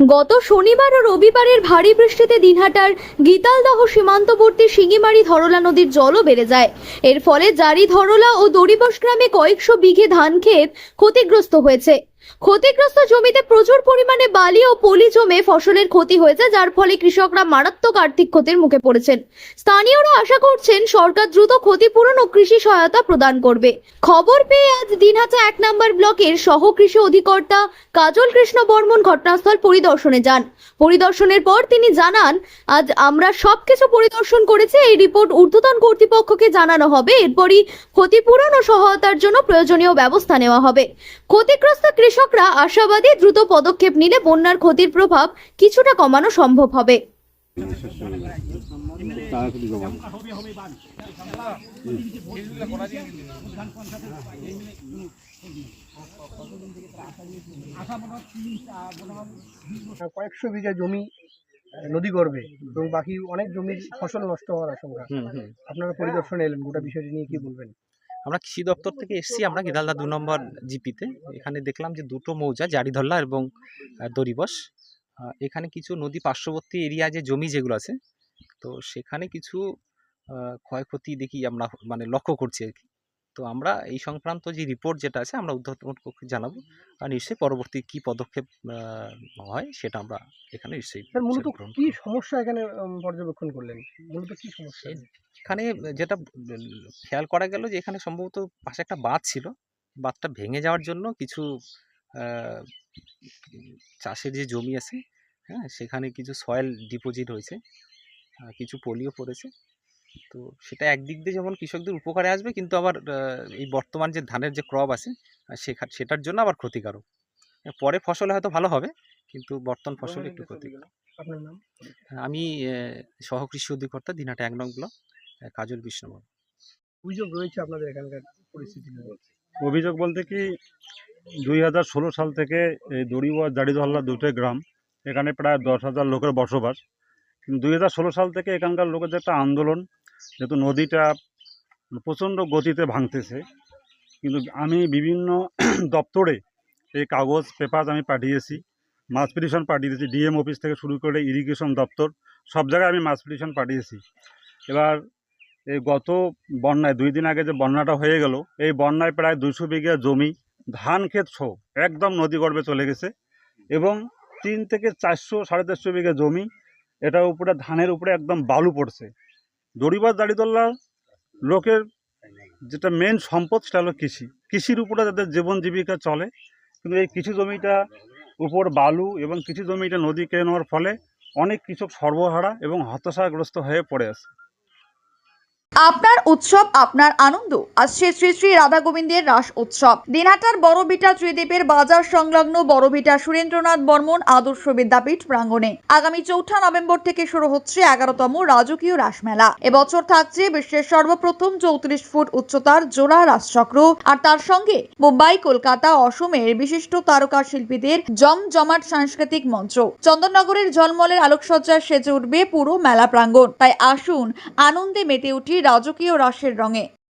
গত শনিবার ও রবিবারের ভারী বৃষ্টিতে দিনহাটার গীতালদহ সীমান্তবর্তী শিঙিমারি ধরলা নদীর জলও বেড়ে যায়। এর ফলে জারি ধরলা ও দড়িবস গ্রামে কয়েকশো বিঘে ধান ক্ষেত ক্ষতিগ্রস্ত হয়েছে। ক্ষতিগ্রস্ত জমিতে প্রচুর পরিমাণে বালি ও পলি জমে ফসলের ক্ষতি হয়েছে, যার ফলে কৃষকরা মারাত্মক আর্থিক ক্ষতির মুখে পড়েছেন। স্থানীয়রা আশা করছেন সরকার দ্রুত ক্ষতিপূরণ ও কৃষি সহায়তা প্রদান করবে। খবর পেয়ে আজ দিনহাটা এক নম্বর ব্লকের সহ কৃষি অধিকর্তা কাজল কৃষ্ণ বর্মন ঘটনাস্থল পরিদর্শনে যান। পরিদর্শনের পর তিনি জানান, আজ আমরা সবকিছু পরিদর্শন করেছি, এই রিপোর্ট ঊর্ধ্বতন কর্তৃপক্ষকে জানানো হবে। এরপরই ক্ষতিপূরণ ও সহায়তার জন্য প্রয়োজনীয় ব্যবস্থা নেওয়া হবে। ক্ষতিগ্রস্ত কৃষকরা আশাবাদী দ্রুত পদক্ষেপ নিলে বন্যার ক্ষতির প্রভাব কিছুটা কমানো সম্ভব হবে। কয়েকশো বিঘা জমি নদী গর্বে এবং বাকি অনেক জমির ফসল নষ্ট হওয়ার আশঙ্কা। আপনারা পরিদর্শনে এলেন গোটা বিষয়টি নিয়ে কি বলবেন? আমরা কৃষি দপ্তর থেকে এসেছি আমরা গিদালদা দু নম্বর জিপিতে। এখানে দেখলাম যে দুটো মৌজা জারিধল্লা এবং দরিবস এখানে কিছু নদী পার্শ্ববর্তী এরিয়া যে জমি যেগুলো আছে তো সেখানে কিছু ক্ষয়ক্ষতি দেখি আমরা মানে লক্ষ্য করছি আর কি। তো আমরা এই সংক্রান্ত যে রিপোর্ট যেটা আছে আমরা উদ্ধতন কক্ষে জানাব আর নিশ্চয়ই পরবর্তী কি পদক্ষেপ হয় সেটা আমরা এখানে নিশ্চয়ই মূলত কি সমস্যা এখানে পর্যবেক্ষণ করলেন? মূলত কি সমস্যা? এখানে যেটা খেয়াল করা গেল যে এখানে সম্ভবত পাশে একটা বাঁধ ছিল। বাঁধটা ভেঙে যাওয়ার জন্য কিছু চাষের যে জমি আছে হ্যাঁ সেখানে কিছু সয়েল ডিপোজিট হয়েছে কিছু পলিও পড়েছে। তো সেটা একদিক দিয়ে যেমন কৃষকদের উপকারে আসবে কিন্তু আবার এই বর্তমান যে ধানের যে ক্রপ আছে সেটার জন্য আবার ক্ষতিকারক। পরে ফসলে হয়তো ভালো হবে কিন্তু বর্তমান ফসল একটু ক্ষতিকারক। আপনার নাম? আমি সহকৃষি অধিকর্তা দিনহাটা এক নং ব্লক। কাজল বিষ্ণু অভিযোগ রয়েছে আপনাদের এখানকার পরিস্থিতি অভিযোগ বলতে কি দুই হাজার ষোলো সাল থেকে এই দড়িওয়া জারিদহল্লা দুটো গ্রাম এখানে প্রায় দশ হাজার লোকের বসবাস। কিন্তু দুই হাজার ষোলো সাল থেকে এখানকার লোকের একটা আন্দোলন যেহেতু নদীটা প্রচণ্ড গতিতে ভাঙতেছে কিন্তু আমি বিভিন্ন দপ্তরে এই কাগজ পেপার আমি পাঠিয়েছি মাছ পিটিশন পাঠিয়েছি ডিএম অফিস থেকে শুরু করে ইরিগেশন দপ্তর সব জায়গায় আমি মাছ পিটিশন পাঠিয়েছি। এবার এই গত বন্যায়, দুই দিন আগে যে বন্যাটা হয়ে গেল, এই বন্যায় প্রায় দুশো বিঘা জমি, ধান ক্ষেত সহ একদম নদী গর্ভে চলে গেছে এবং তিন থেকে চারশো, সাড়ে চারশো বিঘা জমি, এটার উপরে, ধানের উপরে একদম বালু পড়ছে। দড়িবাজ দাড়িদল্লা লোকের যেটা মেন সম্পদ সেটা হলো কৃষি। কৃষির উপরে তাদের জীবন জীবিকা চলে, কিন্তু এই কৃষি জমিটা উপর বালু এবং কৃষি জমিটা নদী কেড়ে নেওয়ার ফলে অনেক কৃষক সর্বহারা এবং হতাশাগ্রস্ত হয়ে পড়ে আছে। আপনার উৎসব, আপনার আনন্দ। আসছে শ্রী শ্রী শ্রী রাধা গোবিন্দের রাস উৎসব। দিনহাটার বড়ভিটা ত্রিদ্বীপের বাজার সংলগ্ন বড়ভিটা সুরেন্দ্রনাথ বর্মন আদর্শ বিদ্যাপীঠ প্রাঙ্গণে। আগামী চৌঠা নভেম্বর থেকে শুরু হচ্ছে এগারোতম রাজকীয় রাসমেলা এবছর থাকছে বিশ্বের সর্বপ্রথম চৌত্রিশ ফুট উচ্চতার জোড়া রাসচক্র আর তার সঙ্গে মুম্বাই, কলকাতা, অসমের বিশিষ্ট তারকা শিল্পীদের জমজমাট সাংস্কৃতিক মঞ্চ। চন্দননগরের ঝলমলের আলোকসজ্জায় সেজে উঠবে পুরো মেলা প্রাঙ্গণ। তাই আসুন আনন্দে মেতে উঠি রাজকীয় রাসের রঙে।